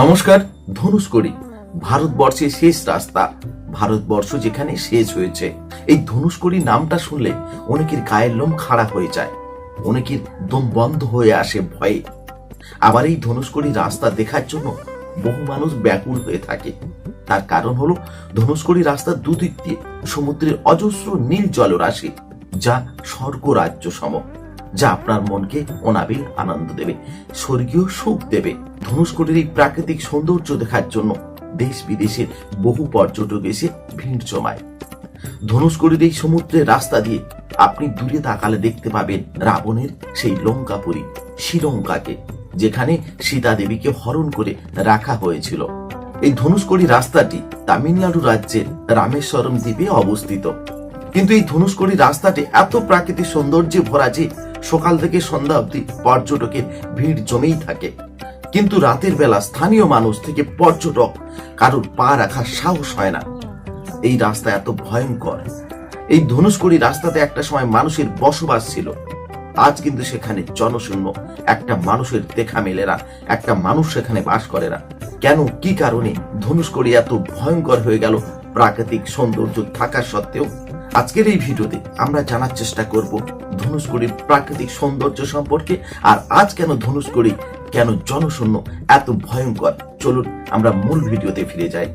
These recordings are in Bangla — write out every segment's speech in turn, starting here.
নমস্কার ধনুষ্কড়ি ভারতবর্ষের শেষ রাস্তা, ভারতবর্ষ যেখানে শেষ হয়েছে। এই ধনুষ্কড়ি নামটা শুনলে অনেকের গায়ের লোম খাড়া হয়ে যায়, অনেকের দম বন্ধ হয়ে আসে ভয়ে। আবার এই ধনুষ্কড়ি রাস্তা দেখার জন্য বহু মানুষ ব্যাকুল হয়ে থাকে। তার কারণ হলো ধনুষ্কড়ি রাস্তার দুদিক দিয়ে সমুদ্রের অজস্র নীল জলরাশি, যা স্বর্গ রাজ্য সম, যা আপনার মনকে অনাবিল আনন্দ দেবে, স্বর্গীয় সুখ দেবে। ধনুষ্কোটির এই প্রাকৃতিক সৌন্দর্য দেখার জন্য দেশ বিদেশের বহু পর্যটক এসে ভিড় জমায়। ধনুষ্কোটির এই সমুদ্রের রাস্তা দিয়ে আপনি দূরে তাকালে দেখতে পাবেন রাবণের সেই লঙ্কাপুরী শ্রীলঙ্কাকে, যেখানে সীতা দেবীকে হরণ করে রাখা হয়েছিল। এই ধনুষ্কড়ি রাস্তাটি তামিলনাড়ু রাজ্যের রামেশ্বরম দ্বীপে অবস্থিত। কিন্তু এই ধনুষ্কড়ি রাস্তাটি এত প্রাকৃতিক সৌন্দর্যে ভরা যে সকাল থেকে সন্ধ্যা অবধি পর্যটকের ভিড় জমেই থাকে। কিন্তু রাতের বেলা স্থানীয় মানুষ থেকে পর্যটক কারোর পা রাখার সাহস হয় না। এই রাস্তা এত ভয়ঙ্কর। এই ধনুষ্কড়ি রাস্তাতে একটা সময় মানুষের বসবাস ছিল। আজ কিন্তু সেখানে জনশূন্য, একটা মানুষের দেখা মেলে না, একটা মানুষ সেখানে বাস করে না। কেন, কি কারণে ধনুষ্কড়ি এত ভয়ঙ্কর হয়ে গেল প্রাকৃতিক সৌন্দর্য থাকা সত্ত্বেও? আজকের এই ভিডিওতে আমরা জানার চেষ্টা করব ধনুষ্কড়ির প্রাকৃতিক সৌন্দর্য সম্পর্কে, আর আজ কেন ধনুষ্কড়ি কেন জনশূন্য এত ভয়ঙ্কর? চলুন আমরা মূল ভিডিওতে ফিরে যাই।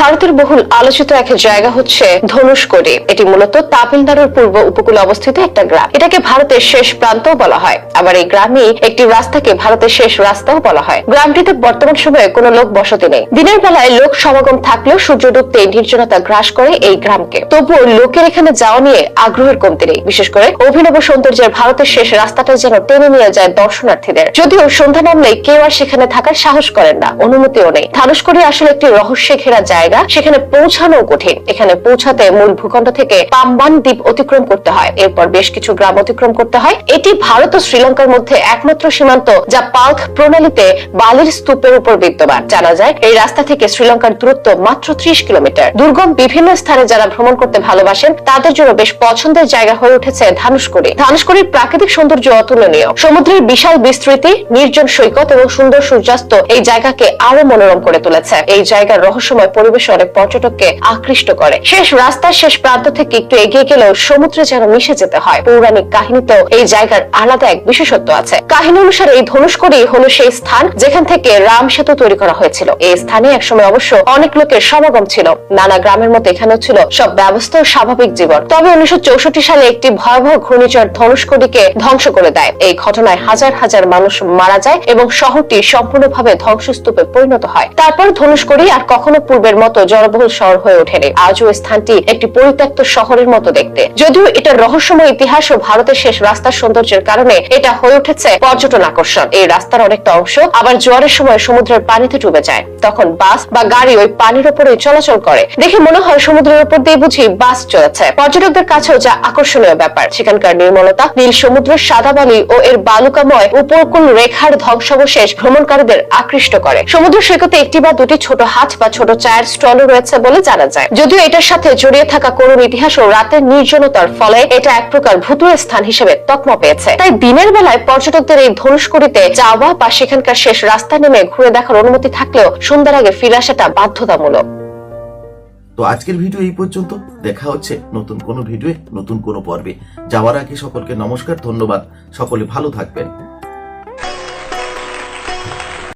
ভারতের বহুল আলোচিত এক জায়গা হচ্ছে ধনুষ্কড়ি এটি মূলত তামিলনাড়ুর পূর্ব উপকূলে অবস্থিত একটা গ্রাম। এটাকে ভারতের শেষ প্রান্ত বলা হয়। আবার এই গ্রামই একটি রাস্তাকে ভারতের শেষ রাস্তাও বলা হয়। গ্রামটিতে বর্তমান সময়ে কোনো লোক বসতি নেই। দিনের বেলায় লোক সমাগম থাকলেও সূর্য ডুবতে নির্জনতা গ্রাস করে এই গ্রামকে। তবুও লোকের এখানে যাওয়া নিয়ে আগ্রহের কমতি নেই। বিশেষ করে অভিনব সৌন্দর্যের ভারতের শেষ রাস্তাটা যেন টেনে নিয়ে যায় দর্শনার্থীদের। যদিও সন্ধ্যা নামলেই কেউ আর সেখানে থাকার সাহস করেন না। অনুমতিও নেই। ধানুষ্কড়ি আসলে একটি রহস্যে ঘেরা জায়গা, সেখানে পৌঁছানো কঠিন। এখানে পৌঁছাতে মূল ভূখণ্ড থেকে পাম্বান দ্বীপ অতিক্রম করতে হয়। এরপর বেশ কিছু গ্রাম অতিক্রম করতে হয়। এটি ভারত ও শ্রীলঙ্কার মধ্যে একমাত্র সীমান্ত যা পালক প্রণালীতে বালির স্তূপের উপর বিদ্যমান। জানা যায়, এই রাস্তা থেকে শ্রীলঙ্কার দূরত্ব মাত্র ত্রিশ কিলোমিটার। দুর্গম বিভিন্ন স্থানে যারা ভ্রমণ করতে ভালোবাসেন, তাদের জন্য বেশ পছন্দের জায়গা হয়ে উঠেছে ধানুষ্কড়ি ধানুষ্কড়ির প্রাকৃতিক সৌন্দর্য অতুলনীয়। সমুদ্রের বিশাল বিস্তৃতি, নির্জন সৈকত এবং সুন্দর সূর্যাস্ত এই জায়গাকে আরও মনোরম করে তুলেছে। এই জায়গার রহস্যময় পরিবেশ অনেক পর্যটককে আকৃষ্ট করে। শেষ রাস্তার শেষ প্রান্ত থেকে একটু এগিয়ে গেলেও সমুদ্রে যেন মিশে যেতে হয়। পৌরাণিক কাহিনীতেও এই জায়গার আলাদা এক বিশেষত্ব আছে। কাহিনী অনুসারে এই ধনুষ্কড়ি হলো সেই স্থান যেখান থেকে রাম সেতু তৈরি করা হয়েছিল। এই স্থানে একসময় অবশ্য অনেক লোকের সমাগম ছিল। নানা গ্রামের মতো এখানেও ছিল সব ব্যবস্থা ও স্বাভাবিক জীবন। তবে উনিশশো চৌষট্টি সালে একটি ভয়াবহ ঘূর্ণিঝড় ধনুষ্কড়িকে ধ্বংস করে দেয়। এই ঘটনায় হাজার হাজার মানুষ মারা যায় এবং শহরটি সম্পূর্ণভাবে ধ্বংসস্তূপে পরিণত হয়। তারপর ধনুষ্কড়ি আর কখনো পূর্বের মতো জনবহুল শহর হয়ে ওঠেনি। আজও স্থানটি একটি পরিত্যক্ত শহরের মতো দেখতে। যদিও এটা রহস্যময় ইতিহাস ও ভারতের শেষ রাস্তার সৌন্দর্যের কারণে এটা হয়ে উঠেছে পর্যটন আকর্ষণ। এই রাস্তার অনেকটা অংশ আবার জোয়ারের সময় সমুদ্রের পানিতে ডুবে যায়। তখন বাস বা গাড়ি ওই পানির উপরে চলাচল করে। দেখে মনে হয় সমুদ্রের উপর দিয়ে বুঝি বাস চলেছে। পর্যটকদের কাছেও যা আকর্ষণীয় ব্যাপার। সেখানকার নির্মলতা, নীল সমুদ্রের সাদা বালি ও এর বালুকাময় উপকূল রেখার ধ্বংসাবশেষ ভ্রমণকারীদের আকৃষ্ট করে। সমুদ্র সৈকতে একটি বা দুটি ছোট হাট বা ছোট চায়ের স্টলও রয়েছে বলে জানা যায়। যদিও এটার সাথে জড়িয়ে থাকা করুণ ইতিহাস ও রাতের নির্জনতার ফলে এটা এক প্রকার ভূতুরে স্থান হিসেবে তকমা পেয়েছে। তাই দিনের বেলায় পর্যটকদের এই ধনুষ্কড়িতে যাওয়া বা সেখানকার শেষ রাস্তা নেমে ঘুরে দেখার অনুমতি থাকলেও সন্ধ্যার আগে ফিরে আসাটা বাধ্যতামূলক। তো আজকের ভিডিও এই পর্যন্ত। দেখা হচ্ছে নতুন কোনো ভিডিও নতুন কোনো পর্বে। যাওয়ার আগে সকলকে নমস্কার, ধন্যবাদ। সকলে ভালো থাকবেন।